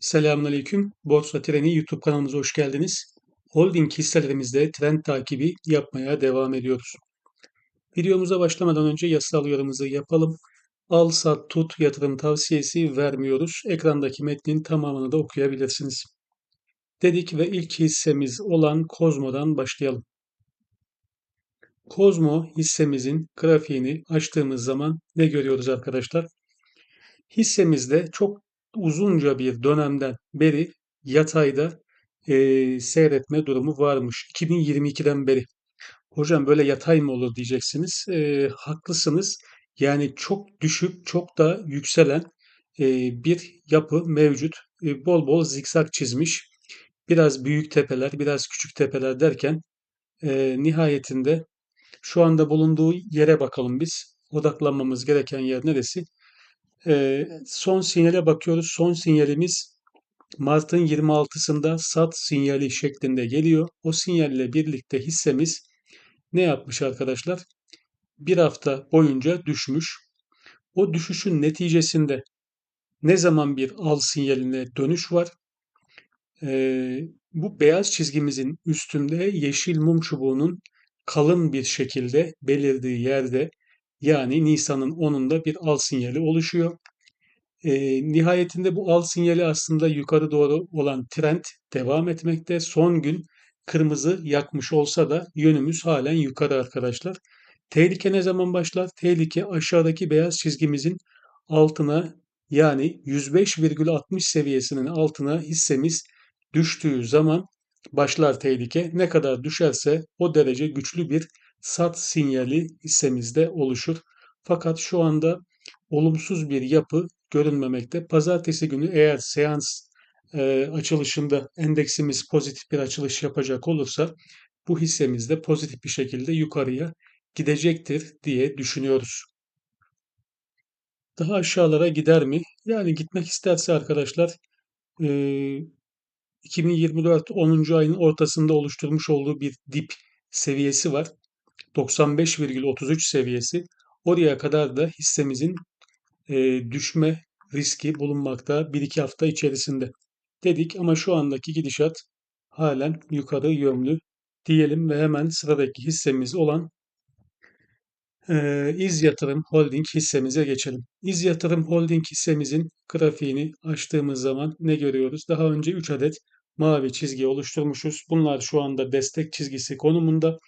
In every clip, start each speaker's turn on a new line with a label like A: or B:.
A: Selamünaleyküm. Borsa Treni YouTube kanalımıza hoş geldiniz. Holding hisselerimizde trend takibi yapmaya devam ediyoruz. Videomuza başlamadan önce yasal uyarımızı yapalım. Al, sat, tut yatırım tavsiyesi vermiyoruz. Ekrandaki metnin tamamını da okuyabilirsiniz. Dedik ve ilk hissemiz olan Kozmo'dan başlayalım. Kozmo hissemizin grafiğini açtığımız zaman ne görüyoruz arkadaşlar? Hissemizde çok uzunca bir dönemden beri yatayda e, seyretme durumu varmış. 2022'den beri. Hocam böyle yatay mı olur diyeceksiniz. E, haklısınız. Yani çok düşük, çok da yükselen e, bir yapı mevcut. E, bol bol zikzak çizmiş. Biraz büyük tepeler, biraz küçük tepeler derken e, nihayetinde şu anda bulunduğu yere bakalım biz. Odaklanmamız gereken yer neresi? E, son sinyale bakıyoruz. Son sinyalimiz Mart'ın 26'sında sat sinyali şeklinde geliyor. O sinyalle birlikte hissemiz ne yapmış arkadaşlar? Bir hafta boyunca düşmüş. O düşüşün neticesinde ne zaman bir al sinyaline dönüş var? Ee, bu beyaz çizgimizin üstünde yeşil mum çubuğunun kalın bir şekilde belirdiği yerde yani Nisan'ın 10'unda bir al sinyali oluşuyor. E, nihayetinde bu al sinyali aslında yukarı doğru olan trend devam etmekte. Son gün kırmızı yakmış olsa da yönümüz halen yukarı arkadaşlar. Tehlike ne zaman başlar? Tehlike aşağıdaki beyaz çizgimizin altına yani 105,60 seviyesinin altına hissemiz düştüğü zaman başlar tehlike. Ne kadar düşerse o derece güçlü bir sat sinyali hissemizde oluşur. Fakat şu anda olumsuz bir yapı görünmemekte. Pazartesi günü eğer seans e, açılışında endeksimiz pozitif bir açılış yapacak olursa bu hissemiz de pozitif bir şekilde yukarıya gidecektir diye düşünüyoruz. Daha aşağılara gider mi? Yani gitmek isterse arkadaşlar e, 2024 10. ayın ortasında oluşturmuş olduğu bir dip seviyesi var. 95,33 seviyesi. Oraya kadar da hissemizin e, düşme riski bulunmakta 1-2 hafta içerisinde dedik ama şu andaki gidişat halen yukarı yönlü diyelim ve hemen sıradaki hissemiz olan e, İz Yatırım Holding hissemize geçelim. İz Yatırım Holding hissemizin grafiğini açtığımız zaman ne görüyoruz? Daha önce 3 adet mavi çizgi oluşturmuşuz. Bunlar şu anda destek çizgisi konumunda.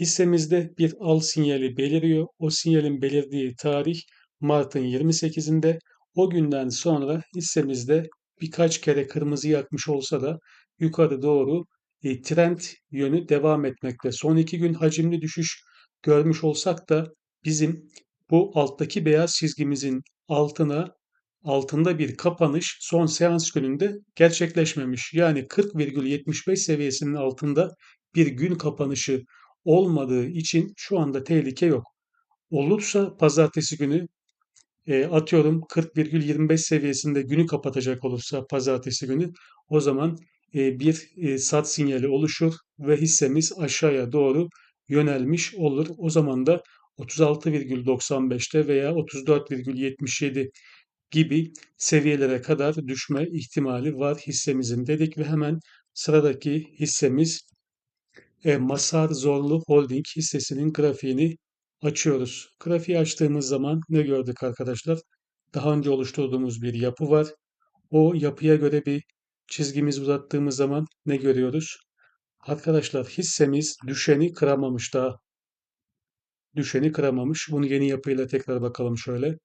A: Hissemizde bir al sinyali beliriyor. O sinyalin belirdiği tarih Mart'ın 28'inde. O günden sonra hissemizde birkaç kere kırmızı yakmış olsa da yukarı doğru e, trend yönü devam etmekte. Son iki gün hacimli düşüş görmüş olsak da bizim bu alttaki beyaz çizgimizin altına altında bir kapanış son seans gününde gerçekleşmemiş. Yani 40,75 seviyesinin altında bir gün kapanışı olmadığı için şu anda tehlike yok. Olursa pazartesi günü e, atıyorum 40,25 seviyesinde günü kapatacak olursa pazartesi günü o zaman e, bir e, sat sinyali oluşur ve hissemiz aşağıya doğru yönelmiş olur. O zaman da 36,95'te veya 34,77 gibi seviyelere kadar düşme ihtimali var hissemizin dedik ve hemen sıradaki hissemiz e, Masar Zorlu Holding hissesinin grafiğini açıyoruz. Grafiği açtığımız zaman ne gördük arkadaşlar? Daha önce oluşturduğumuz bir yapı var. O yapıya göre bir çizgimiz uzattığımız zaman ne görüyoruz? Arkadaşlar hissemiz düşeni kıramamış daha. Düşeni kıramamış. Bunu yeni yapıyla tekrar bakalım şöyle.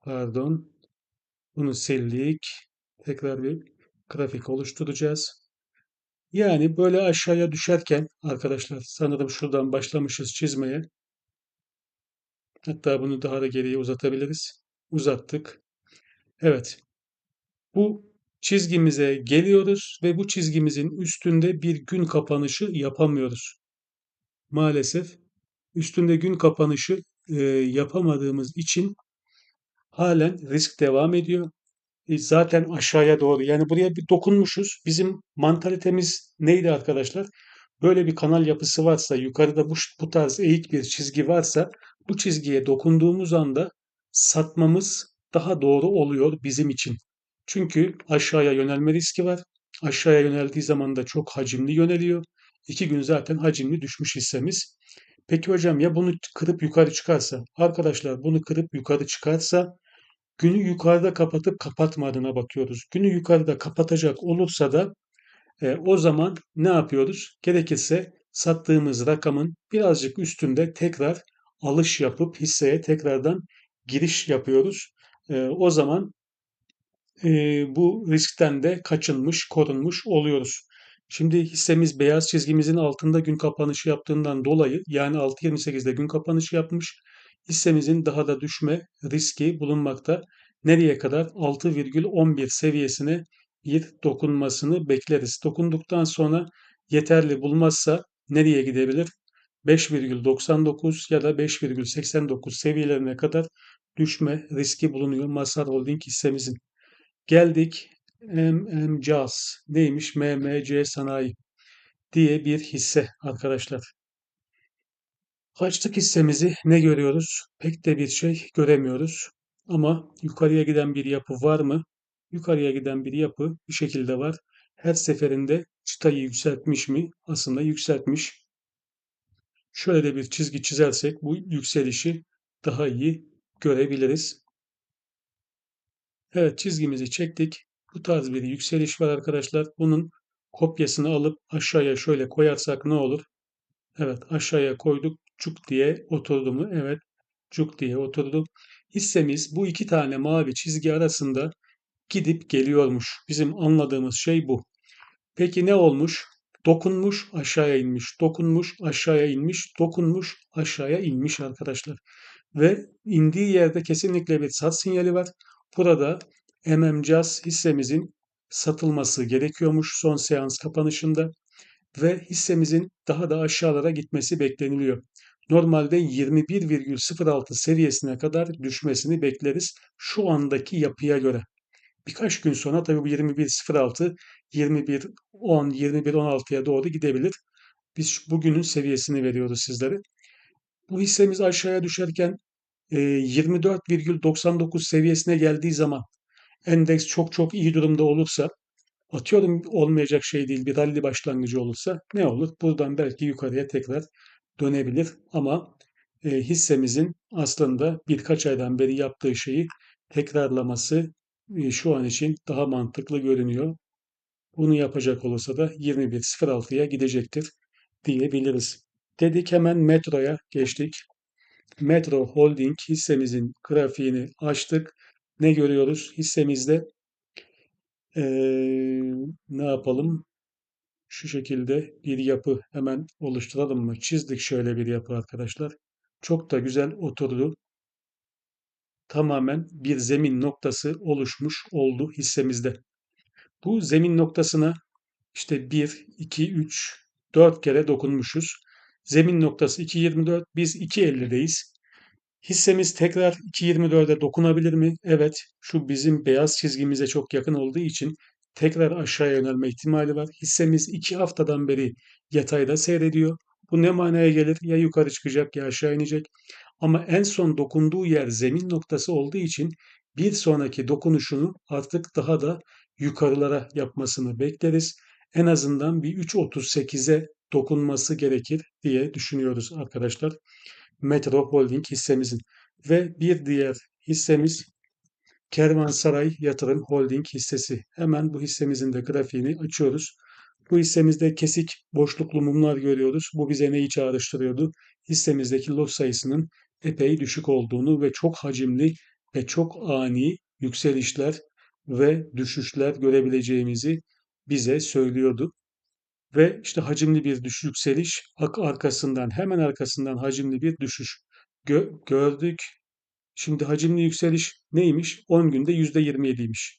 A: Pardon. Bunu sildik. Tekrar bir grafik oluşturacağız. Yani böyle aşağıya düşerken arkadaşlar sanırım şuradan başlamışız çizmeye. Hatta bunu daha da geriye uzatabiliriz. Uzattık. Evet. Bu çizgimize geliyoruz ve bu çizgimizin üstünde bir gün kapanışı yapamıyoruz. Maalesef üstünde gün kapanışı e, yapamadığımız için halen risk devam ediyor. E, zaten aşağıya doğru. Yani buraya bir dokunmuşuz. Bizim mantalitemiz neydi arkadaşlar? Böyle bir kanal yapısı varsa, yukarıda bu, bu tarz eğik bir çizgi varsa bu çizgiye dokunduğumuz anda satmamız daha doğru oluyor bizim için. Çünkü aşağıya yönelme riski var. Aşağıya yöneldiği zaman da çok hacimli yöneliyor. İki gün zaten hacimli düşmüş hissemiz. Peki hocam ya bunu kırıp yukarı çıkarsa? Arkadaşlar bunu kırıp yukarı çıkarsa günü yukarıda kapatıp kapatmadığına bakıyoruz. Günü yukarıda kapatacak olursa da e, o zaman ne yapıyoruz? Gerekirse sattığımız rakamın birazcık üstünde tekrar alış yapıp hisseye tekrardan giriş yapıyoruz. E, o zaman e, bu riskten de kaçınmış, korunmuş oluyoruz. Şimdi hissemiz beyaz çizgimizin altında gün kapanışı yaptığından dolayı yani 6.28'de gün kapanışı yapmış. Hissemizin daha da düşme riski bulunmakta. Nereye kadar? 6,11 seviyesine bir dokunmasını bekleriz. Dokunduktan sonra yeterli bulmazsa nereye gidebilir? 5,99 ya da 5,89 seviyelerine kadar düşme riski bulunuyor Mazhar Holding hissemizin. Geldik MMCAS neymiş? MMC Sanayi diye bir hisse arkadaşlar. Açtık hissemizi ne görüyoruz? Pek de bir şey göremiyoruz. Ama yukarıya giden bir yapı var mı? Yukarıya giden bir yapı bir şekilde var. Her seferinde çıtayı yükseltmiş mi? Aslında yükseltmiş. Şöyle de bir çizgi çizersek bu yükselişi daha iyi görebiliriz. Evet çizgimizi çektik. Bu tarz bir yükseliş var arkadaşlar. Bunun kopyasını alıp aşağıya şöyle koyarsak ne olur? Evet aşağıya koyduk. Cuk diye oturdu mu? Evet cuk diye oturdu. Hissemiz bu iki tane mavi çizgi arasında gidip geliyormuş. Bizim anladığımız şey bu. Peki ne olmuş? Dokunmuş, aşağıya inmiş, dokunmuş, aşağıya inmiş, dokunmuş, aşağıya inmiş arkadaşlar. Ve indiği yerde kesinlikle bir sat sinyali var. Burada MMCAS hissemizin satılması gerekiyormuş son seans kapanışında ve hissemizin daha da aşağılara gitmesi bekleniliyor. Normalde 21,06 seviyesine kadar düşmesini bekleriz şu andaki yapıya göre. Birkaç gün sonra tabii bu 21.06, 21.10, 21.16'ya doğru gidebilir. Biz bugünün seviyesini veriyoruz sizlere. Bu hissemiz aşağıya düşerken 24,99 seviyesine geldiği zaman endeks çok çok iyi durumda olursa atıyorum olmayacak şey değil bir rally başlangıcı olursa ne olur? Buradan belki yukarıya tekrar dönebilir ama e, hissemizin aslında birkaç aydan beri yaptığı şeyi tekrarlaması e, şu an için daha mantıklı görünüyor. Bunu yapacak olursa da 21.06'ya gidecektir diyebiliriz. Dedik hemen Metro'ya geçtik. Metro Holding hissemizin grafiğini açtık. Ne görüyoruz? Hissemizde ee, ne yapalım? Şu şekilde bir yapı hemen oluşturalım mı? Çizdik şöyle bir yapı arkadaşlar. Çok da güzel oturdu. Tamamen bir zemin noktası oluşmuş oldu hissemizde. Bu zemin noktasına işte 1, 2, 3, 4 kere dokunmuşuz. Zemin noktası 2.24, biz 2.50'deyiz. Hissemiz tekrar 2.24'e dokunabilir mi? Evet, şu bizim beyaz çizgimize çok yakın olduğu için tekrar aşağıya yönelme ihtimali var. Hissemiz 2 haftadan beri yatayda seyrediyor. Bu ne manaya gelir? Ya yukarı çıkacak ya aşağı inecek. Ama en son dokunduğu yer zemin noktası olduğu için bir sonraki dokunuşunu artık daha da yukarılara yapmasını bekleriz. En azından bir 3.38'e dokunması gerekir diye düşünüyoruz arkadaşlar. Metro Holding hissemizin. Ve bir diğer hissemiz Kervansaray Yatırım Holding hissesi. Hemen bu hissemizin de grafiğini açıyoruz. Bu hissemizde kesik boşluklu mumlar görüyoruz. Bu bize neyi çağrıştırıyordu? Hissemizdeki lot sayısının epey düşük olduğunu ve çok hacimli ve çok ani yükselişler ve düşüşler görebileceğimizi bize söylüyordu. Ve işte hacimli bir düşüş yükseliş arkasından hemen arkasından hacimli bir düşüş Gö gördük. Şimdi hacimli yükseliş neymiş? 10 günde %27'ymiş.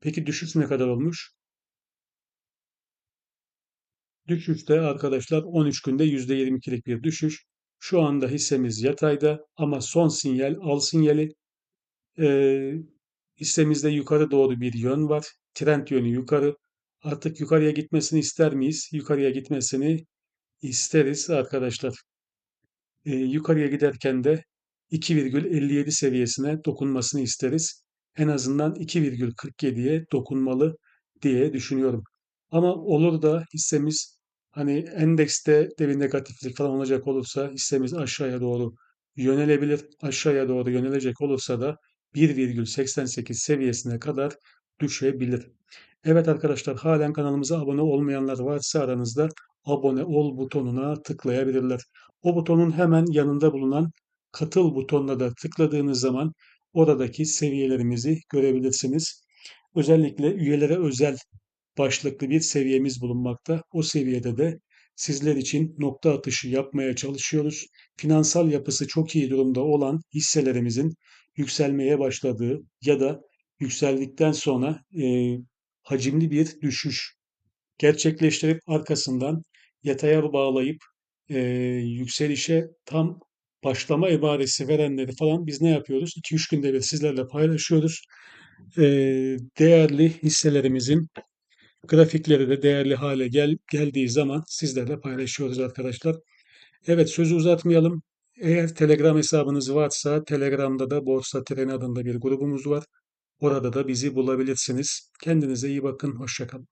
A: Peki düşüş ne kadar olmuş? Düşüşte arkadaşlar 13 günde %22'lik bir düşüş. Şu anda hissemiz yatayda ama son sinyal al sinyali. Ee, hissemizde yukarı doğru bir yön var. Trend yönü yukarı. Artık yukarıya gitmesini ister miyiz? Yukarıya gitmesini isteriz arkadaşlar. Ee, yukarıya giderken de 2,57 seviyesine dokunmasını isteriz. en azından 2,47'ye dokunmalı diye düşünüyorum. Ama olur da hissemiz hani endekste de bir negatiflik falan olacak olursa hissemiz aşağıya doğru yönelebilir. Aşağıya doğru yönelecek olursa da 1,88 seviyesine kadar düşebilir. Evet arkadaşlar halen kanalımıza abone olmayanlar varsa aranızda abone ol butonuna tıklayabilirler. O butonun hemen yanında bulunan katıl butonuna da tıkladığınız zaman oradaki seviyelerimizi görebilirsiniz. Özellikle üyelere özel başlıklı bir seviyemiz bulunmakta. O seviyede de sizler için nokta atışı yapmaya çalışıyoruz. Finansal yapısı çok iyi durumda olan hisselerimizin yükselmeye başladığı ya da yükseldikten sonra e, hacimli bir düşüş gerçekleştirip arkasından yataya bağlayıp e, yükselişe tam başlama ibaresi verenleri falan biz ne yapıyoruz? 2-3 günde bir sizlerle paylaşıyoruz. E, değerli hisselerimizin grafikleri de değerli hale gel, geldiği zaman sizlerle paylaşıyoruz arkadaşlar. Evet sözü uzatmayalım. Eğer Telegram hesabınız varsa Telegram'da da Borsa Treni adında bir grubumuz var. Orada da bizi bulabilirsiniz. Kendinize iyi bakın. Hoşçakalın.